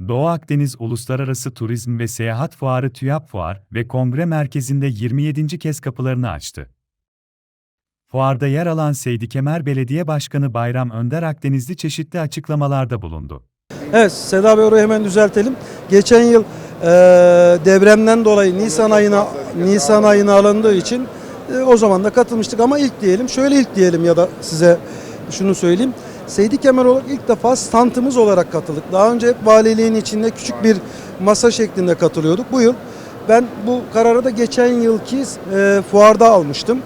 Doğu Akdeniz Uluslararası Turizm ve Seyahat Fuarı TÜYAP Fuar ve Kongre Merkezi'nde 27. kez kapılarını açtı. Fuarda yer alan Seydi Kemer Belediye Başkanı Bayram Önder Akdenizli çeşitli açıklamalarda bulundu. Evet Seda Bey orayı hemen düzeltelim. Geçen yıl e, depremden dolayı Nisan ayına Nisan ayına alındığı için e, o zaman da katılmıştık ama ilk diyelim. Şöyle ilk diyelim ya da size şunu söyleyeyim. Seydi Kemer olarak ilk defa standımız olarak katıldık. Daha önce hep valiliğin içinde küçük bir masa şeklinde katılıyorduk. Bu yıl ben bu kararı da geçen yılki e, fuarda almıştım.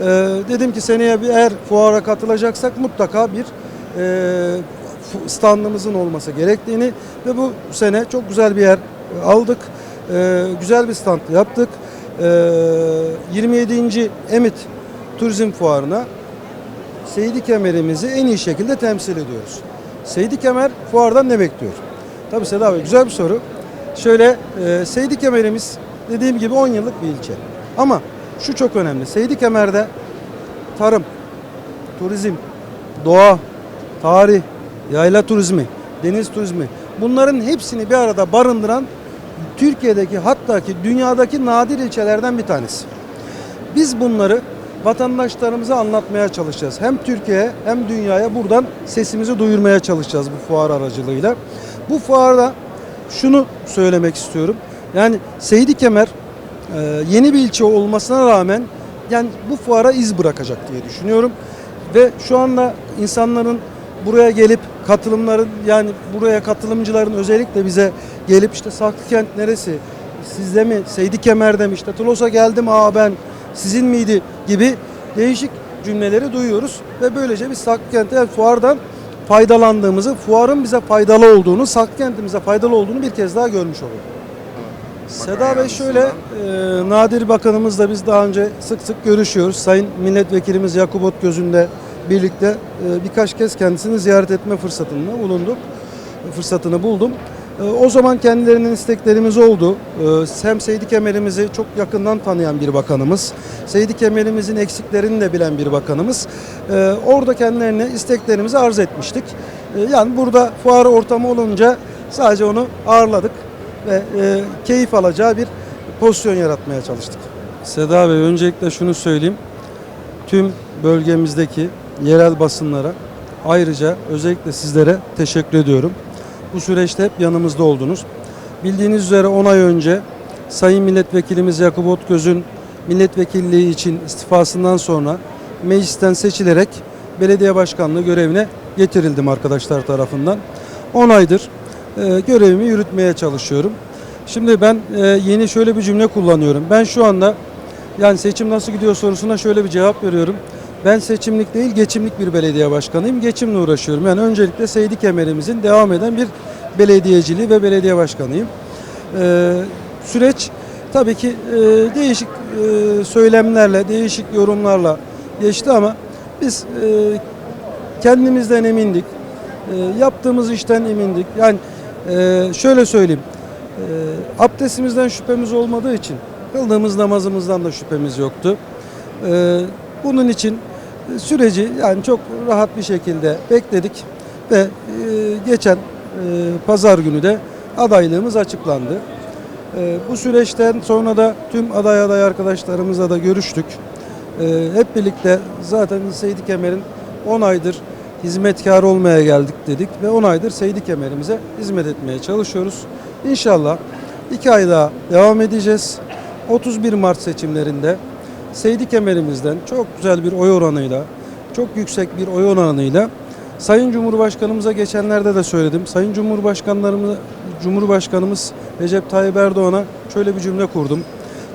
E, dedim ki seneye bir eğer fuara katılacaksak mutlaka bir e, standımızın olması gerektiğini ve bu sene çok güzel bir yer aldık. E, güzel bir stand yaptık. E, 27. Emit Turizm Fuarı'na Seydi Kemer'imizi en iyi şekilde temsil ediyoruz. Seydi Kemer fuardan ne bekliyor? Tabii Seda Bey güzel bir soru. Şöyle e, Seydi Kemer'imiz dediğim gibi 10 yıllık bir ilçe. Ama şu çok önemli. Seydi Kemer'de tarım, turizm, doğa, tarih, yayla turizmi, deniz turizmi bunların hepsini bir arada barındıran Türkiye'deki hatta ki dünyadaki nadir ilçelerden bir tanesi. Biz bunları vatandaşlarımıza anlatmaya çalışacağız. Hem Türkiye'ye hem dünyaya buradan sesimizi duyurmaya çalışacağız bu fuar aracılığıyla. Bu fuarda şunu söylemek istiyorum. Yani Seydi Kemer e, yeni bir ilçe olmasına rağmen yani bu fuara iz bırakacak diye düşünüyorum. Ve şu anda insanların buraya gelip katılımların yani buraya katılımcıların özellikle bize gelip işte Saklıkent neresi? Sizde mi? Seydi Kemer'de mi? İşte Tulos'a geldim aa ben sizin miydi gibi değişik cümleleri duyuyoruz ve böylece biz Saklıkent'e yani fuardan faydalandığımızı, fuarın bize faydalı olduğunu, Saklıkent'imize faydalı olduğunu bir kez daha görmüş oluyoruz. Seda Bey şöyle, e, Nadir Bakanımızla biz daha önce sık sık görüşüyoruz. Sayın Milletvekilimiz Yakup Otgöz'ünde birlikte e, birkaç kez kendisini ziyaret etme fırsatını bulunduk. Fırsatını buldum. E, o zaman kendilerinin isteklerimiz oldu. E, hem Seydi Kemer'imizi çok yakından tanıyan bir bakanımız. Seydi Kemer'imizin eksiklerini de bilen bir bakanımız. E, orada kendilerine isteklerimizi arz etmiştik. Yani burada fuar ortamı olunca sadece onu ağırladık ve e, keyif alacağı bir pozisyon yaratmaya çalıştık. Seda Bey öncelikle şunu söyleyeyim. Tüm bölgemizdeki yerel basınlara ayrıca özellikle sizlere teşekkür ediyorum. Bu süreçte hep yanımızda oldunuz. Bildiğiniz üzere 10 ay önce Sayın Milletvekilimiz Yakup Otgöz'ün milletvekilliği için istifasından sonra meclisten seçilerek belediye başkanlığı görevine getirildim arkadaşlar tarafından. 10 aydır e, görevimi yürütmeye çalışıyorum. Şimdi ben e, yeni şöyle bir cümle kullanıyorum. Ben şu anda yani seçim nasıl gidiyor sorusuna şöyle bir cevap veriyorum. Ben seçimlik değil geçimlik bir belediye başkanıyım. Geçimle uğraşıyorum. Yani öncelikle Seydi Kemer'imizin devam eden bir belediyeciliği ve belediye başkanıyım. Ee, süreç tabii ki e, değişik e, söylemlerle, değişik yorumlarla geçti ama biz e, kendimizden emindik. E, yaptığımız işten emindik. Yani e, şöyle söyleyeyim. E, abdestimizden şüphemiz olmadığı için kıldığımız namazımızdan da şüphemiz yoktu. E, bunun için süreci yani çok rahat bir şekilde bekledik ve e, geçen e, pazar günü de adaylığımız açıklandı. E, bu süreçten sonra da tüm aday aday arkadaşlarımızla da görüştük. Hep birlikte zaten Seydi Kemer'in 10 aydır hizmetkar olmaya geldik dedik ve 10 aydır Seydi Kemer'imize hizmet etmeye çalışıyoruz. İnşallah 2 ay daha devam edeceğiz. 31 Mart seçimlerinde Seydi Kemer'imizden çok güzel bir oy oranıyla, çok yüksek bir oy oranıyla Sayın Cumhurbaşkanımıza geçenlerde de söyledim. Sayın Cumhurbaşkanlarımız Cumhurbaşkanımız Recep Tayyip Erdoğan'a şöyle bir cümle kurdum.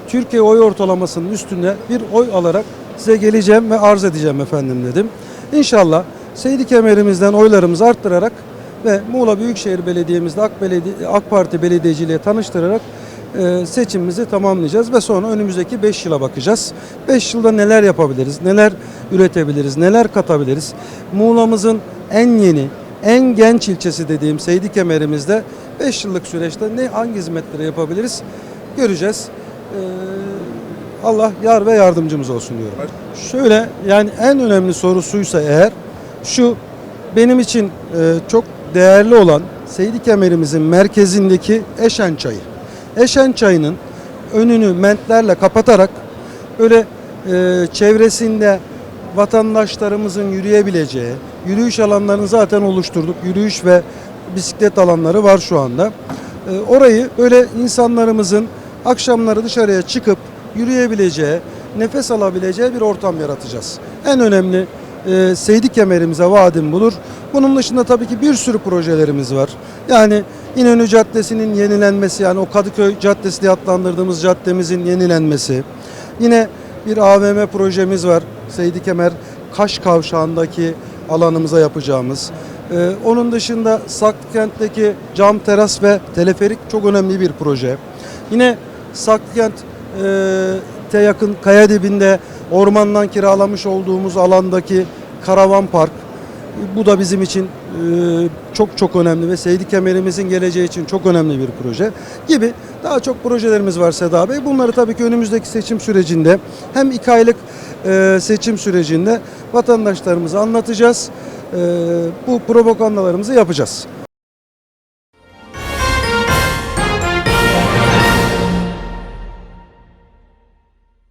Türkiye oy ortalamasının üstünde bir oy alarak size geleceğim ve arz edeceğim efendim dedim. İnşallah Seydi Kemer'imizden oylarımızı arttırarak ve Muğla Büyükşehir Belediye'mizde AK, Belediye, AK Parti belediyeciliğe tanıştırarak seçimimizi tamamlayacağız ve sonra önümüzdeki 5 yıla bakacağız. 5 yılda neler yapabiliriz, neler üretebiliriz, neler katabiliriz. Muğla'mızın en yeni, en genç ilçesi dediğim Seydi Kemer'imizde 5 yıllık süreçte ne hangi hizmetleri yapabiliriz göreceğiz. E, Allah yar ve yardımcımız olsun diyorum. Şöyle yani en önemli sorusuysa eğer şu benim için e, çok değerli olan Seydi Kemerimizin merkezindeki Eşen Çayı. Eşen Çayı'nın önünü mentlerle kapatarak böyle e, çevresinde vatandaşlarımızın yürüyebileceği, yürüyüş alanlarını zaten oluşturduk. Yürüyüş ve bisiklet alanları var şu anda. E, orayı böyle insanlarımızın akşamları dışarıya çıkıp yürüyebileceği, nefes alabileceği bir ortam yaratacağız. En önemli e, Seydi kemerimize vaadim budur. Bunun dışında tabii ki bir sürü projelerimiz var. Yani İnönü Caddesi'nin yenilenmesi yani o Kadıköy Caddesi diye adlandırdığımız caddemizin yenilenmesi. Yine bir AVM projemiz var. Seydi Kemer Kaş Kavşağı'ndaki alanımıza yapacağımız. Ee, onun dışında Saklıkent'teki cam teras ve teleferik çok önemli bir proje. Yine Saklıkent e, yakın kaya dibinde ormandan kiralamış olduğumuz alandaki karavan park. Bu da bizim için çok çok önemli ve Seydi Kemerimizin geleceği için çok önemli bir proje gibi daha çok projelerimiz var Seda Bey. Bunları tabii ki önümüzdeki seçim sürecinde hem iki aylık e, seçim sürecinde vatandaşlarımıza anlatacağız. E, bu propagandalarımızı yapacağız.